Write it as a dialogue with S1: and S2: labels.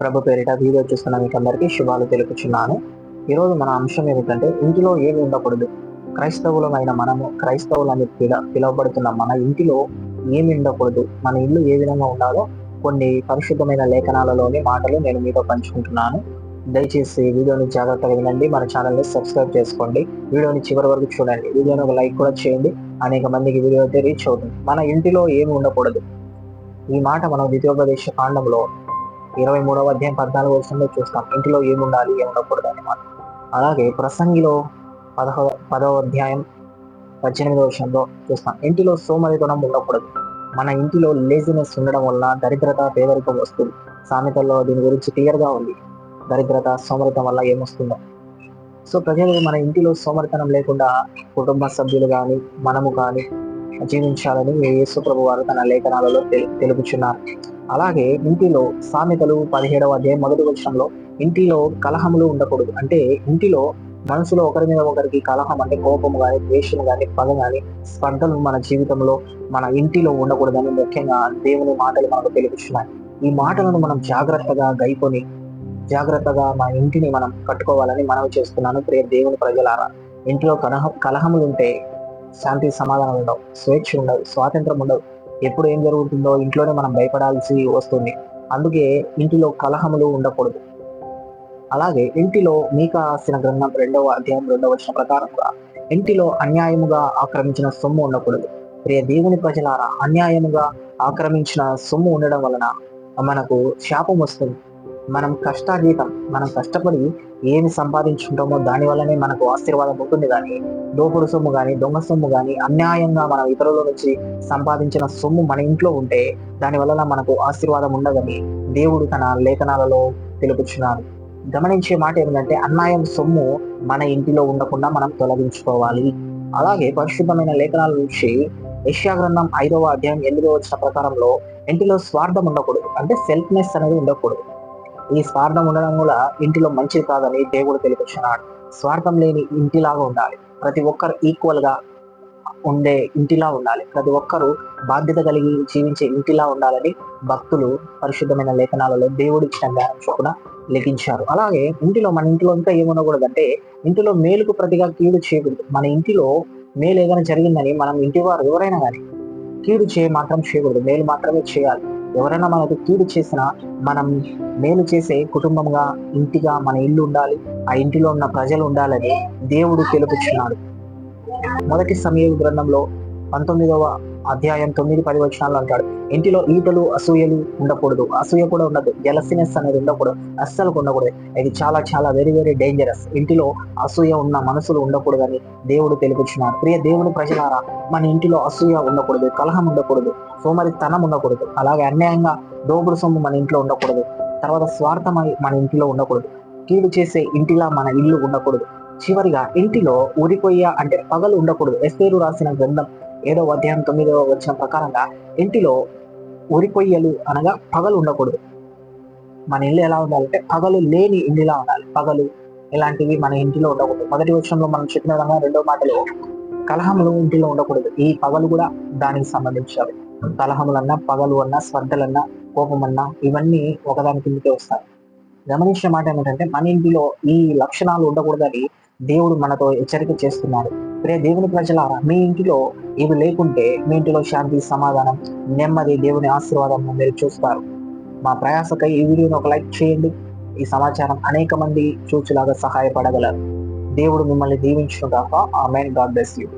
S1: ప్రభు పేరిట వీడియో చూస్తున్న మీకు అందరికీ శుభాలు తెలుపుచున్నాను. ఈరోజు మన అంశం ఏమిటంటే ఇంటిలో ఏమి ఉండకూడదు? క్రైస్తవులమైన మనము క్రైస్తవులని పిల పిలువబడుతున్న మన ఇంటిలో ఏమి ఉండకూడదు? మన ఇల్లు ఏ విధంగా ఉండాలో కొన్ని పరిశుద్ధమైన లేఖనాలలోని మాటలు నేను మీతో పంచుకుంటున్నాను. దయచేసి వీడియోని జాగ్రత్తగా వినండి మన ఛానల్ని సబ్స్క్రైబ్ చేసుకోండి. వీడియోని చివరి వరకు చూడండి. వీడియోని ఒక లైక్ కూడా చేయండి. అనేక మందికి వీడియో అయితే రీచ్ అవుతుంది. మన ఇంటిలో ఏమి ఉండకూడదు? ఈ మాట మనం ద్వితీయోపదేశ కాండంలో ఇరవై మూడవ అధ్యాయం పద్నాలుగు వర్షంలో చూస్తాం. ఇంటిలో ఏముండాలి ఏముండకూడదు అనమాట అలాగే ప్రసంగిలో పదహో పదవ అధ్యాయం పద్దెనిమిదవ వర్షంలో చూస్తాం. ఇంటిలో సోమరితనం ఉండకూడదు. మన ఇంటిలో లేజినెస్ ఉండడం వల్ల దరిద్రత పేదరికం వస్తుంది. సామెతల్లో దీని గురించి క్లియర్గా ఉంది. దరిద్రత సోమరితం వల్ల ఏమొస్తుందో. సో ప్రజలు మన ఇంటిలో సోమరితనం లేకుండా కుటుంబ సభ్యులు కానీ మనము కానీ జీవించాలని యేసు ప్రభు వారు తన లేఖనాలలో తెలు- తెలుపుచున్నారు. అలాగే ఇంటిలో సామెతలు పదిహేడవ అధ్యాయం మొదటి వచనంలో ఇంటిలో కలహములు ఉండకూడదు. అంటే ఇంటిలో మనసులో ఒకరి మీద ఒకరికి కలహం అంటే కోపము కానీ ద్వేషం కానీ పగ కానీ స్పర్ధలు మన జీవితంలో మన ఇంటిలో ఉండకూడదని ముఖ్యంగా దేవుని మాటలు మనకు తెలుపుతున్నాయి ఈ మాటలను మనం జాగ్రత్తగా గైకొని జాగ్రత్తగా మన ఇంటిని మనం కట్టుకోవాలని మనవి చేస్తున్నాను. ప్రియ దేవుని ప్రజలారా ఇంట్లో కలహ కలహములు ఉంటే శాంతి సమాధానం ఉండవు స్వేచ్ఛ ఉండదు స్వాతంత్రం ఉండదు. ఎప్పుడు ఏం జరుగుతుందో ఇంట్లోనే మనం భయపడాల్సి వస్తుంది. అందుకే ఇంటిలో కలహములు ఉండకూడదు. అలాగే ఇంటిలో మీకా కాసిన గ్రంథం రెండవ అధ్యాయం రెండవ వచ్చిన ప్రకారంగా ఇంటిలో అన్యాయముగా ఆక్రమించిన సొమ్ము ఉండకూడదు. ప్రియ దేవుని ప్రజలారా అన్యాయముగా ఆక్రమించిన సొమ్ము ఉండడం వలన మనకు శాపం వస్తుంది. మనం కష్టాతీతం మనం కష్టపడి ఏమి సంపాదించుకుంటామో దాని వల్లనే మనకు ఆశీర్వాదం ఉంటుంది. కానీ దోపుడు సొమ్ము కానీ దొంగ సొమ్ము కానీ అన్యాయంగా మనం ఇతరుల నుంచి సంపాదించిన సొమ్ము మన ఇంట్లో ఉంటే దాని వలన మనకు ఆశీర్వాదం ఉండదని దేవుడు తన లేఖనాలలో తెలుపుచున్నారు గమనించే మాట ఏంటంటే అన్యాయం సొమ్ము మన ఇంటిలో ఉండకుండా మనం తొలగించుకోవాలి. అలాగే పరిశుద్ధమైన లేఖనాల నుంచి యష్యా గ్రంథం ఐదవ అధ్యాయం ఎనిమిదవ వచ్చిన ప్రకారంలో ఇంటిలో స్వార్థం ఉండకూడదు. అంటే సెల్ఫ్నెస్ అనేది ఉండకూడదు. ఈ స్వార్థం ఉండడం కూడా ఇంటిలో మంచిది కాదని దేవుడు తెలిపిస్తున్నాడు స్వార్థం లేని ఇంటిలాగా ఉండాలి. ప్రతి ఒక్కరు ఈక్వల్గా ఉండే ఇంటిలా ఉండాలి. ప్రతి ఒక్కరూ బాధ్యత కలిగి జీవించే ఇంటిలా ఉండాలని భక్తులు పరిశుద్ధమైన లేఖనాలలో దేవుడు ఇచ్చిన ధ్యానం చొప్పున లిఖించారు. అలాగే ఇంటిలో మన ఇంటిలో ఇంకా ఏముండకూడదంటే ఇంటిలో మేలుకు ప్రతిగా కీడు చేయకూడదు. మన ఇంటిలో మేలు ఏదైనా జరిగిందని మనం ఇంటి వారు ఎవరైనా కానీ కీడు చేయ మాత్రం చేయకూడదు. మేలు మాత్రమే చేయాలి. ఎవరైనా మనకు కీడు చేసినా మనం మేలు చేసే కుటుంబంగా ఇంటిగా మన ఇల్లు ఉండాలి ఆ ఇంటిలో ఉన్న ప్రజలు ఉండాలని దేవుడు తెలుపుచున్నాడు. మొదటి సమయ గ్రంథంలో పంతొమ్మిదవ అధ్యాయం తొమ్మిది పది వచనాలు అంటాడు. ఇంటిలో ఈటలు అసూయలు ఉండకూడదు. అసూయ కూడా ఉండదు. జలసినెస్ అనేది ఉండకూడదు. అస్సలు ఉండకూడదు. ఇది చాలా చాలా వెరీ వెరీ డేంజరస్ ఇంటిలో అసూయ ఉన్న మనసులు ఉండకూడదని దేవుడు తెలుపుచున్నాడు. ప్రియ దేవుని ప్రజలారా మన ఇంటిలో అసూయ ఉండకూడదు. కలహం ఉండకూడదు. సోమరితనం ఉండకూడదు. అలాగే అన్యాయంగా దోపుడు సొమ్ము మన ఇంట్లో ఉండకూడదు. తర్వాత స్వార్థమై మన ఇంటిలో ఉండకూడదు. కీడు చేసే ఇంటిలా మన ఇల్లు ఉండకూడదు. చివరిగా ఇంటిలో ఊరికొయ్య అంటే పగలు ఉండకూడదు. ఎస్పేరు రాసిన గ్రంథం ఏడవ అధ్యాయం తొమ్మిదవ వచ్చిన ప్రకారంగా ఇంటిలో ఊరిపోయ్యలు అనగా పగలు ఉండకూడదు. మన ఇల్లు ఎలా ఉండాలంటే పగలు లేని ఇంటిలా ఉండాలి. పగలు ఇలాంటివి మన ఇంటిలో ఉండకూడదు. మొదటి వచ్చంలో మనం చెప్పిన విధంగా రెండో మాటలో కలహములు ఇంటిలో ఉండకూడదు. ఈ పగలు కూడా దానికి సంబంధించాలి కలహములన్నా పగలు అన్నా స్పర్ధలన్నా కోపమన్నా ఇవన్నీ ఒకదాని కిందకే వస్తాయి. గమనించిన మాట ఏమిటంటే మన ఇంటిలో ఈ లక్షణాలు ఉండకూడదని దేవుడు మనతో హెచ్చరిక చేస్తున్నాడు. ప్రియ దేవుని ప్రజలారా మీ ఇంటిలో ఇవి లేకుంటే మీ ఇంటిలో శాంతి సమాధానం నెమ్మది దేవుని ఆశీర్వాదం మీరు చూస్తారు. మా ప్రయాసకై ఈ వీడియోని ఒక లైక్ చేయండి. ఈ సమాచారం అనేక మంది చూచులాగా సహాయపడగలరు. దేవుడు మిమ్మల్ని దీవించుగాక ఆ మెయిన్ గాడ్ బ్లెస్ యూ.